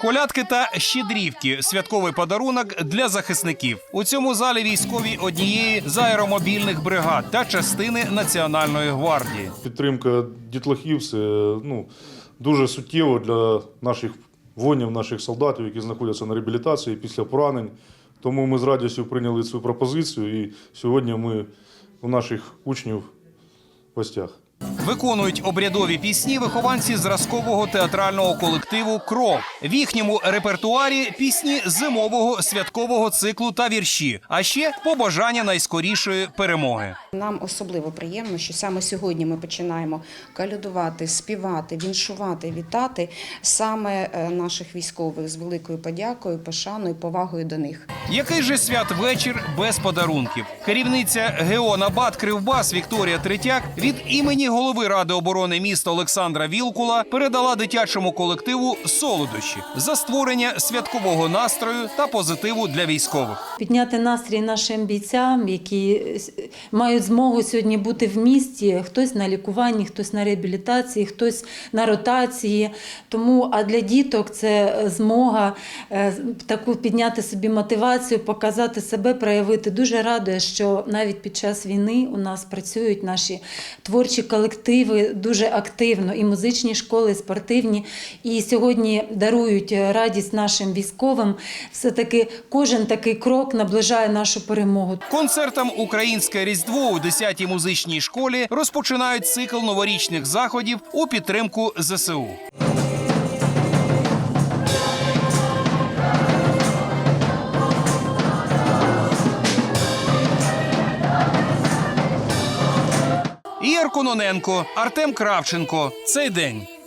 Колядки та щедрівки святковий подарунок для захисників. У цьому залі військові однієї з аеромобільних бригад та частини Національної гвардії. Підтримка дітлахів це ну, дуже суттєво для наших воїнів, наших солдатів, які знаходяться на реабілітації після поранень. Тому ми з радістю прийняли цю пропозицію, і сьогодні ми у наших учнів в гостях. Виконують обрядові пісні вихованці зразкового театрального колективу Кров. В їхньому репертуарі пісні зимового святкового циклу та вірші, а ще побажання найскорішої перемоги. Нам особливо приємно, що саме сьогодні ми починаємо калядувати, співати, віншувати, вітати саме е, наших військових з великою подякою, пошаною, повагою до них. Який же святвечір без подарунків? Керівниця ГЕО «Набат Кривбас Вікторія Третяк від імені голови ради оборони міста Олександра Вілкула передала дитячому колективу солодощі за створення святкового настрою та позитиву для військових. Підняти настрій нашим бійцям, які е, мають змогу сьогодні бути в місті. Хтось на лікуванні, хтось на реабілітації, хтось на ротації. Тому а для діток це змога е, таку підняти собі мотивацію, показати себе, проявити. Дуже радує, що навіть під час війни у нас працюють наші творчі колективи дуже активно, і музичні школи, і спортивні. І сьогодні дарують радість нашим військовим. Все таки кожен такий крок наближає нашу перемогу. Концертом Українське Різдво у 10-й музичній школі розпочинають цикл новорічних заходів у підтримку ЗСУ. Кононенко, Артем Кравченко. Цей день.